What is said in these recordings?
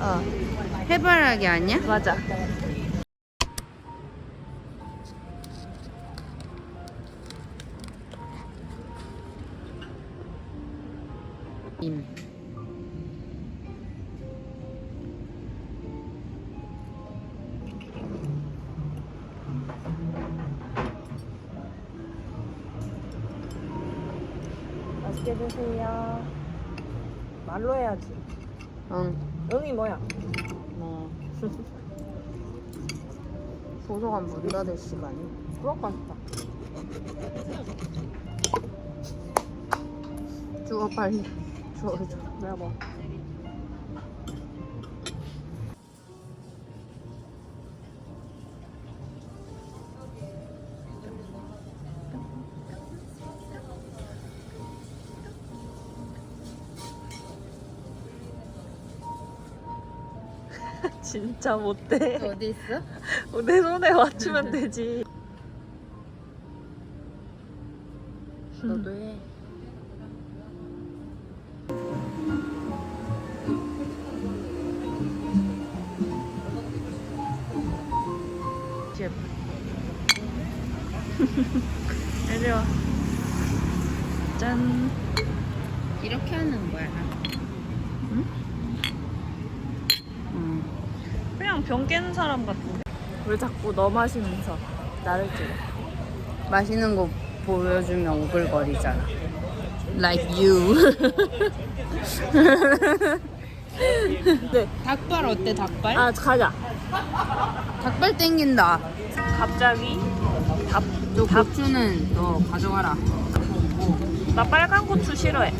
어. 해바라기 아니야? 맞아. 임. 맛있게 드세요. 말로 해야지. 응. 응이 뭐야? 뭐. 도서관 문 닫을 시간이. 그럴 것 같다. 주워 빨리. 주워 줘. 내가 뭐. 진짜 못돼. 어디 있어? 내 손에 맞추면 되지. 너도 해. 집. 이리 와. 짠. 이렇게 하는 거야. 응? 응. 그냥 병 깨는 사람 같은데. 왜 자꾸 너 마시면서 나를 찍어? 맛있는 거 보여주면 오글거리잖아. Like you. 네. 닭발 어때 닭발? 아 가자. 닭발 땡긴다. 갑자기 밥. 저 고추는 너 가져가라. 나 빨간 고추 싫어해.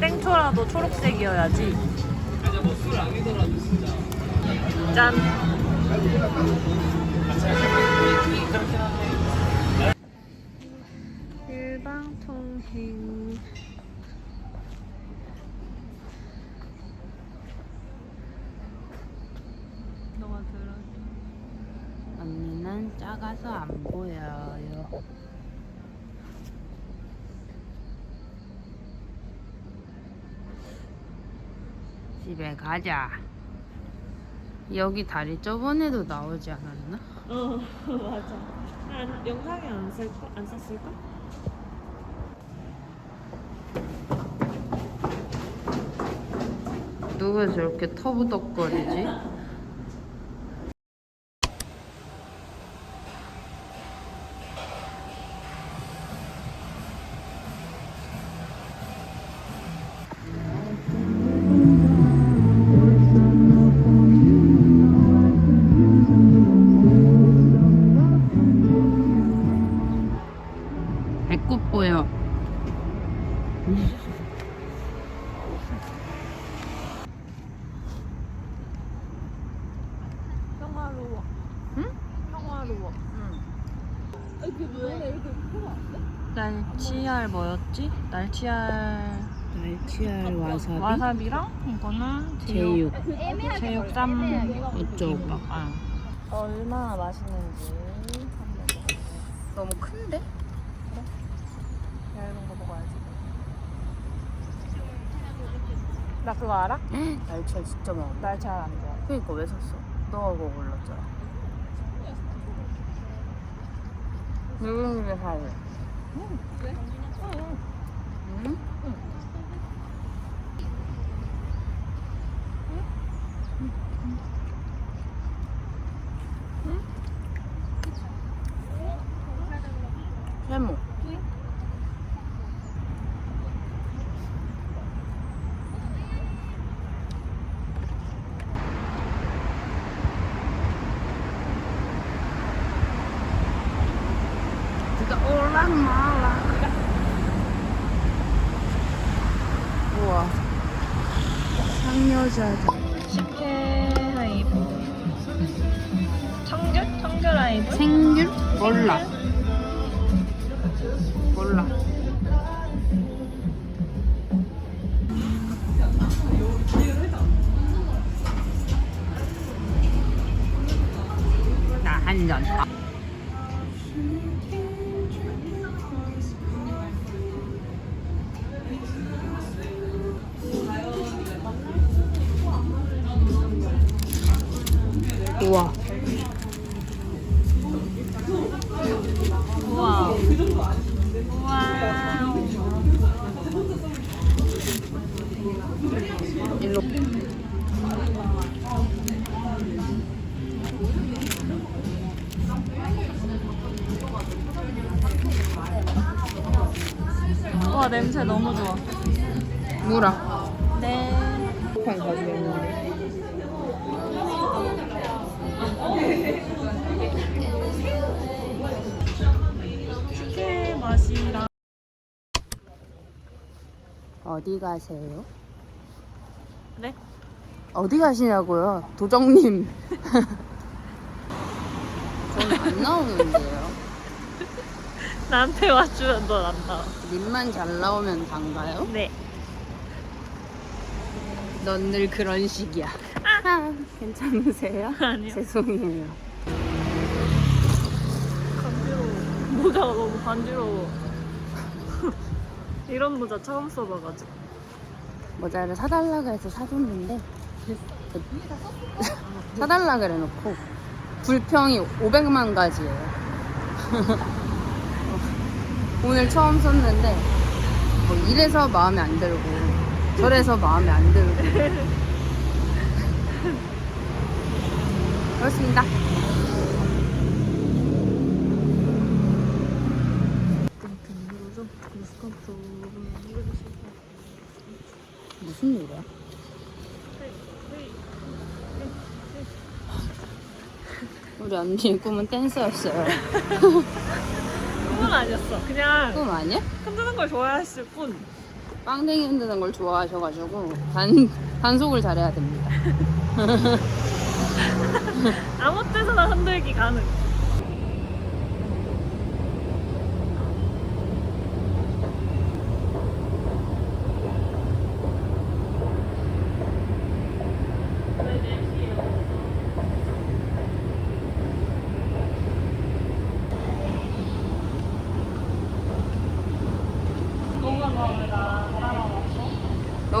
땡초라도 초록색이어야지. 짠. 일방통행. 너가 들어. 언니는 작아서 안 보여요. 집에 가자. 여기 다리 저번에도 나오지 않았나? 어 맞아. 안, 영상에 안 쓸까? 안 썼을까? 누가 저렇게 터부덕거리지? 날치알 뭐였지? 날치알 날치알 와사비 와사비랑 이거는 제육 제육 쌈 어쩌고 아. 얼마나 맛있는지 한번. 너무 큰데? 얇은 거 먹어야지. 나 그거 알아? 날치알 진짜 많아 날치알 안 좋아. 그니까 왜 샀어? 너가 그거 골랐잖아 누룽지 사래 응? 세모 그가 올랑말랑 우와 상여자다 식혜 하이브. 청귤? 청귤 하이브? 생귤? 몰라 일로. 와 냄새 너무 좋아. 무라. 네. 한 가지고 있는데. 식혜 맛이랑 어디 가세요? 네? 어디 가시냐고요? 도정님. 저는 안 나오는데요. 나한테 와주면 넌 안 나와. 님만 잘 나오면 단가요? 네. 넌 늘 그런 식이야. 아, 괜찮으세요? 아니요. 죄송해요. 간지러워. 모자가 너무 간지러워. 이런 모자 처음 써봐가지고. 모자를 사달라고 해서 사줬는데 사달라 그래놓고 불평이 500만 가지예요. 오늘 처음 썼는데 뭐 이래서 마음에 안 들고 저래서 마음에 안 들고 그렇습니다. 언니의 꿈은 댄서였어요. 그건 아니었어. 그냥 꿈 아니야? 흔드는 걸 좋아했을 뿐. 빵댕이 흔드는 걸 좋아하셔가지고 단 단속을 잘해야 됩니다. 아무 때서나 흔들기 가능.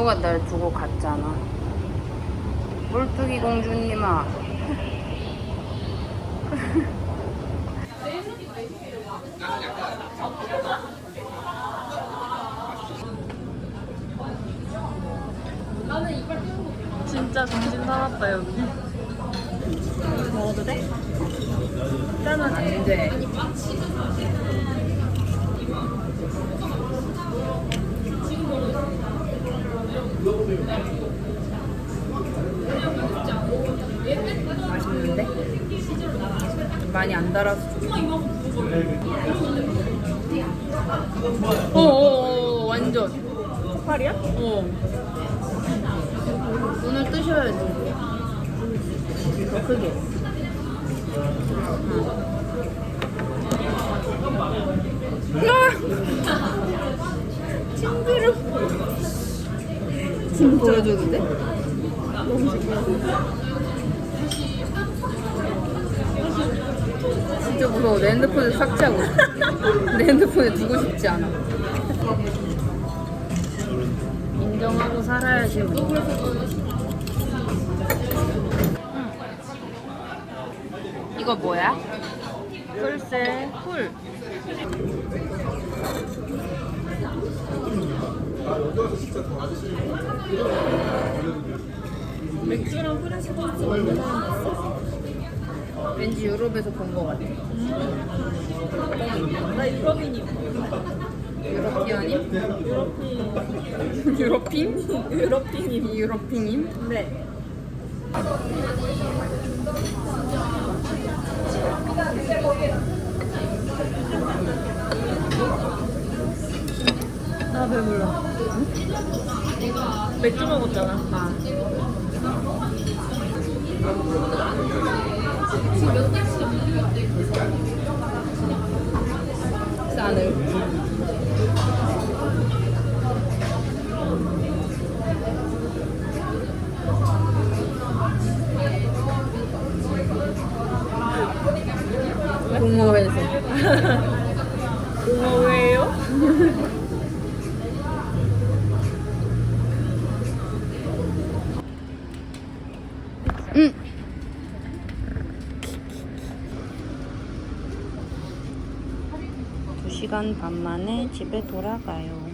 너가 날 두고 갔잖아. 물뚜기 공주님아. 진짜 정신 나갔다 여기. 먹어도 돼? 짜는 안 돼. 맛있는데? 많이 안 달아서 좋아. 어어 어 완전. 팔이야? 어. 오늘 뜨셔야지. 더 크게. 징그러. 진 보여줘도 돼? 진짜 무서워. 내 핸드폰을 삭제하고 싶어. 내 핸드폰에 두고 싶지 않아. 인정하고 살아야지. 뭐. 이거 뭐야? 글쎄, 풀. 맥주랑 프레시 토스트 만든 사람 있어? 왠지 유럽에서 본 것 같아. 나 유럽인이요. 유러피언임? 유럽인. 유럽인임. 유러핀임? 네. 나 배불러. 맥주 먹었잖아. 아. 쌀을. 공모에서 공허해요? 시간 반 만에 집에 돌아가요.